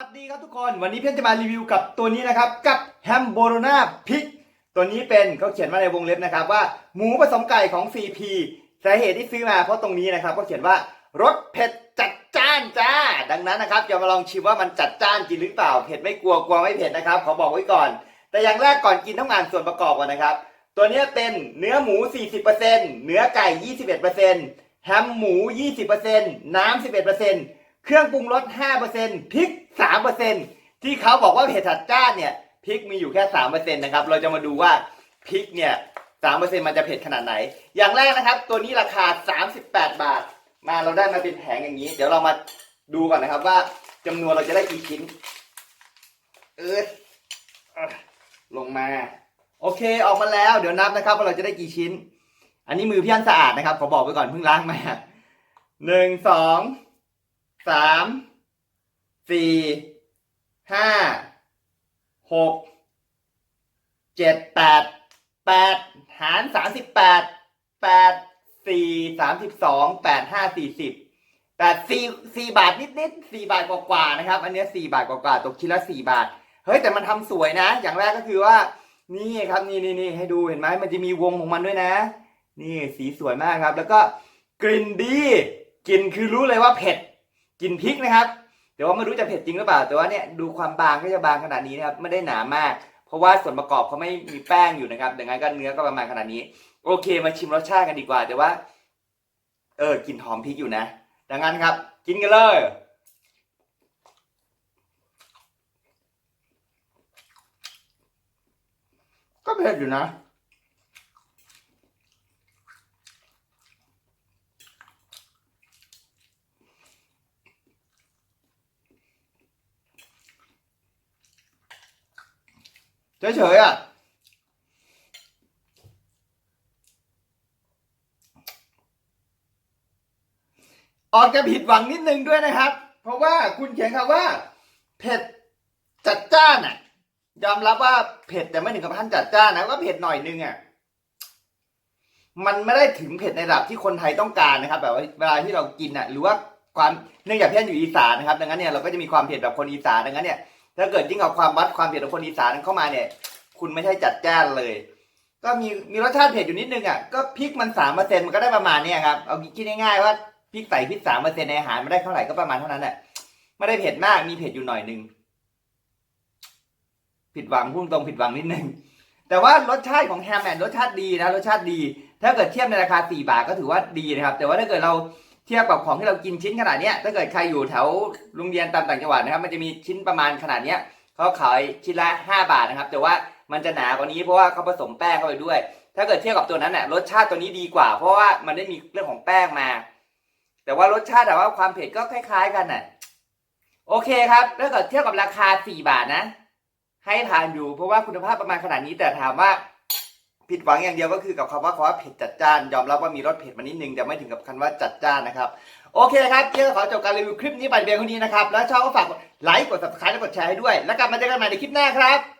สวัสดีครับทุกคนวันนี้เพื่อนจะมารีวิวกับตัวนี้นะครับกับแฮมโบโรนาพริกตัวนี้เป็นเขาเขียนมาในวงเล็บนะครับว่าหมูผสมไก่ของ CP สาเหตุที่ซื้อมาเพราะตรงนี้นะครับก็เขียนว่ารสเผ็ดจัดจ้านจ้า ดังนั้นนะครับจะมาลองชิมว่ามันจัดจ้านจริงหรือเปล่าเผ็ดไม่กลัวกลัวไม่เผ็ดนะครับขอบอกไว้ก่อน แต่อย่างแรกก่อนกินต้องอ่านส่วนประกอบก่อนนะครับ ตัวนี้เป็นเนื้อหมู 40%เนื้อไก่ 21%แฮมหมู 20%น้ำ11% เครื่องปรุงรส5%พริก 3%ที่เขาบอกว่าเผ็ดจัดจ้านเนี่ยพริกมีอยู่แค่ 3%นะครับ เราจะมาดูว่าพริกเนี่ย 3%มันจะเผ็ดขนาดไหน อย่างแรกนะครับ ตัวนี้ราคา 38 บาท มาเราได้มาเป็นแผงอย่างนี้ เดี๋ยวเรามาดูก่อนนะครับว่าจำนวนเราจะได้กี่ชิ้น เออลงมา โอเคออกมาแล้ว เดี๋ยวนับนะครับว่าเราจะได้กี่ชิ้น อันนี้มือพี่อันสะอาดนะครับขอบอกไว้ก่อนเพิ่งล้างมาหนึ่งสอง สามสี่ห้าหกเจ็ดแปดแปดหารสามสิบแปดแปดสี่สามสิบสองแปดห้าสี่สิบแปดสี่สี่บาทนิดๆสี่บาทกว่าๆนะครับ อันเนี้ยสี่บาทกว่าๆตกชิ้นละสี่บาท เฮ้ยแต่มันทำสวยนะ อย่างแรกก็คือว่า นี่ครับนี่นี่นี่ให้ดูเห็นไหมมันจะมีวงของมันด้วยนะ นี่สีสวยมากครับ แล้วก็กลิ่นดีกลิ่นคือรู้เลยว่าเผ็ด กินพริกนะครับแต่ว่าไม่รู้จะเผ็ดจริงหรือเปล่า แต่ว่าเนี่ยดูความบางก็จะบางขนาดนี้นะครับไม่ได้หนามาก เพราะว่าส่วนประกอบเขาไม่มีแป้งอยู่นะครับดังนั้นก็เนื้อก็ประมาณขนาดนี้ โอเคมาชิมรสชาติกันดีกว่า แต่ว่า เออกลิ่นหอมพริกอยู่นะ ดังนั้นครับ กินกันเลยก็เผ็ดอยู่นะ เฉยๆอะออกจะผิดหวังนิดนึงด้วยนะครับ เพราะว่าคุณเขียนคำว่า เผ็ดจัดจ้านอะ ยอมรับว่าเผ็ดแต่ไม่ถึงกับขั้นจัดจ้านนะก็เผ็ดหน่อยนึงอะมันไม่ได้ถึงเผ็ดในระดับที่คนไทยต้องการนะครับ แบบว่าเวลาที่เรากินอะ หรือว่าความเนื่องจากเพื่อนอยู่อีสานนะครับ ดังนั้นเนี่ยเราก็จะมีความเผ็ดแบบคนอีสานดังนั้นเนี่ย ถ้าเกิดยิ่งเอาความวัดความเผ็ดของคนอีสานเข้ามาเนี่ย คุณไม่ใช่จัดจ้านเลย ก็มีมีรสชาติเผ็ดอยู่นิดนึงอะก็พริกมันสามเปอร์เซ็นต์มันก็ได้ประมาณเนี้ยครับเอาคิดง่ายๆว่าพริกใส่พริกสามเปอร์เซ็นต์ในอาหารมันได้เท่าไหร่ก็ประมาณเท่านั้นแหละไม่ได้เผ็ดมากมีเผ็ดอยู่หน่อยนึงผิดหวังพุ่งตรงผิดหวังนิดนึงแต่ว่ารสชาติของแฮมแอนรสชาติดีนะรสชาติดี ถ้าเกิดเทียบในราคา 4 บาทก็ถือว่าดีนะครับ แต่ว่าถ้าเกิดเรา เทียบกับของที่เรากินชิ้นขนาดเนี้ยถ้าเกิดใครอยู่แถวโรงเรียนตามต่างจังหวัดนะครับ มันจะมีชิ้นประมาณขนาดเนี้ยเขาขายชิ้นละ 5 บาทนะครับ แต่ว่ามันจะหนากว่านี้เพราะว่าเขาผสมแป้งเข้าไปด้วย ถ้าเกิดเทียบกับตัวนั้นเน่ะรสชาติตัวนี้ดีกว่า เพราะว่ามันได้มีเรื่องของแป้งมา แต่ว่ารสชาติแต่ว่าความเผ็ดก็คล้าย ๆ กันน่ะโอเคครับถ้าเกิดเทียบกับราคา 4 บาทนะ ให้ทานอยู่เพราะว่าคุณภาพประมาณขนาดนี้แต่ถามว่า ผิดหวังอย่างเดียวก็คือกับคำว่าคำว่าเผ็ดจัดจ้านยอมรับว่ามีรสเผ็ดมานิดนึงแต่ไม่ถึงกับคำว่าจัดจ้านนะครับโอเคครับเที่ยวขอจบการรีวิวคลิปนี้ไปเพียงเท่านี้นะครับแล้วชอบก็ฝากกดไลค์กด subscribe และกดแชร์ให้ด้วย แล้วกลับมาเจอกันใหม่ในคลิปหน้าครับ